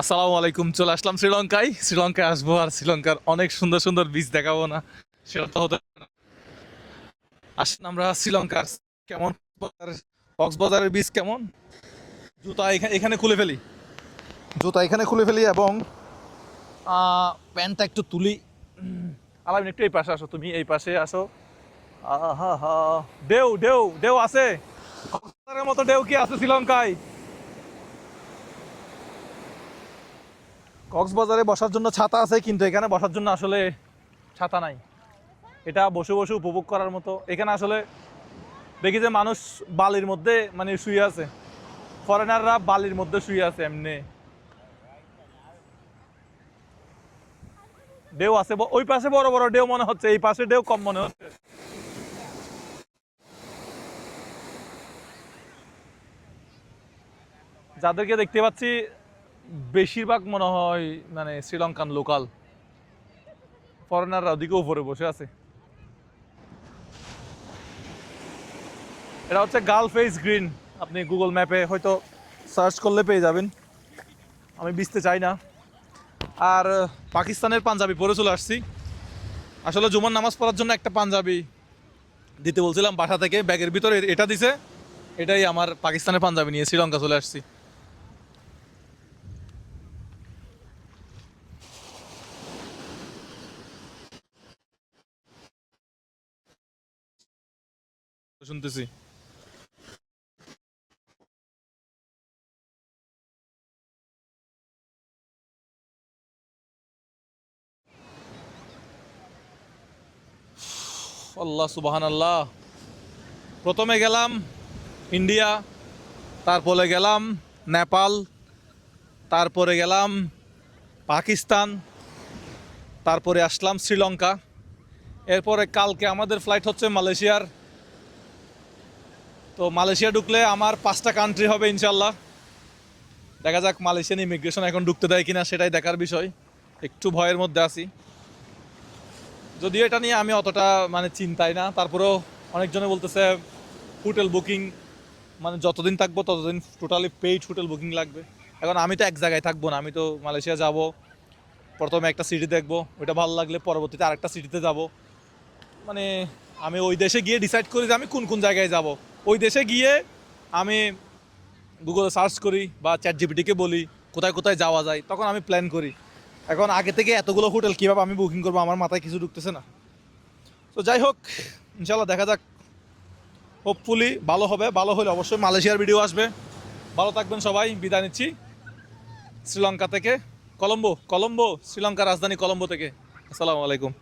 আসসালামু আলাইকুম চলে আসলাম শ্রীলঙ্কায়। শ্রীলঙ্কায় আসব আর শ্রীলঙ্কার অনেক সুন্দর সুন্দর বীজ দেখাবো না। সেটা তো হতে। আসেন আমরা শ্রীলঙ্কার। কেমন? কক্সবাজারের বীজ কেমন? জুতা এখানে খুলে ফেলি। জুতা এখানে খুলে ফেলি এবং প্যান্টটা একটু তুলি। আলামিন একটু এই পাশে আসো। তুমি এই পাশে আসো। আহা হা। ঢেউ ঢেউ ঢেউ আছে। কক্সবাজারের মতো ঢেউ কি আছে শ্রীলঙ্কায়? কক্সবাজারে বসার জন্য ছাতা আছে, কিন্তু এখানে বসার জন্য আসলে ছাতা নাই। এটা বসে বসে উপভোগ করার মতো। এখানে আসলে দেখি যে মানুষ বালির মধ্যে মানে শুয়ে আছে। ফরেনাররা বালির মধ্যে শুয়ে আছে এমনি। ঢেউ আছে ওই পাশে বড় বড় ঢেউ মনে হচ্ছে, এই পাশে ঢেউ কম মনে হচ্ছে। যাদেরকে দেখতে পাচ্ছি বেশিরভাগ মনে হয় মানে শ্রীলঙ্কান লোকাল। ফরেনাররা ওদিকে উপরে বসে আছে। এটা হচ্ছে গাল ফেস গ্রিন আপনি গুগল ম্যাপে হয়তো সার্চ করলে পেয়ে যাবেন। আমি বুঝতে চাই না। আর পাকিস্তানের পাঞ্জাবি পরে চলে আসছি। আসলে জুমার নামাজ পড়ার জন্য একটা পাঞ্জাবি দিতে বলছিলাম বাসা থেকে। ব্যাগের ভিতরে এটা দিছে। এটাই আমার পাকিস্তানের পাঞ্জাবি নিয়ে শ্রীলঙ্কা চলে আসছি। শুনতেছি। আল্লাহ সুবাহান আল্লাহ প্রথমে গেলাম ইন্ডিয়া, তারপরে গেলাম নেপাল, তারপরে গেলাম পাকিস্তান, তারপরে আসলাম শ্রীলঙ্কা। এরপরে কালকে আমাদের ফ্লাইট হচ্ছে মালয়েশিয়ার। তো মালয়েশিয়া ঢুকলে আমার পাঁচটা কান্ট্রি হবে ইনশাল্লাহ দেখা যাক মালয়েশিয়ান ইমিগ্রেশন এখন ঢুকতে দেয় কিনা, সেটাই দেখার বিষয়। একটু ভয়ের মধ্যে আছি। যদিও এটা নিয়ে আমি অতটা মানে চিন্তাই না, তারপরেও অনেকজনে বলতেছে হোটেল বুকিং মানে যতদিন থাকব ততদিন টোটালি পেইড হোটেল বুকিং লাগবে। এখন আমি তো এক জায়গায় থাকব না, আমি তো মালয়েশিয়া যাব, প্রথমে একটা সিটি দেখব, ওইটা ভালো লাগলে পরবর্তীতে আরেকটা সিটিতে যাব। মানে আমি ওই দেশে গিয়ে ডিসাইড করি যে আমি কোন কোন জায়গায় যাব। ওই দেশে গিয়ে আমি গুগলে সার্চ করি বা চ্যাট জিপিটিকে বলি, কোথায় কোথায় যাওয়া যায়, তখন আমি প্ল্যান করি। এখন আগে থেকে এতগুলো হোটেল কীভাবে আমি বুকিং করব, আমার মাথায় কিছু ঢুকতেছে না। তো যাই হোক ইনশাল্লাহ দেখা যাক। হোপফুলি ভালো হবে, ভালো হলে অবশ্যই মালয়েশিয়ার ভিডিও আসবে। ভালো থাকবেন সবাই, বিদায় নিচ্ছি। শ্রীলঙ্কা থেকে, কলম্বো কলম্বো, শ্রীলঙ্কার রাজধানী কলম্বো থেকে। আসসালামু আলাইকুম।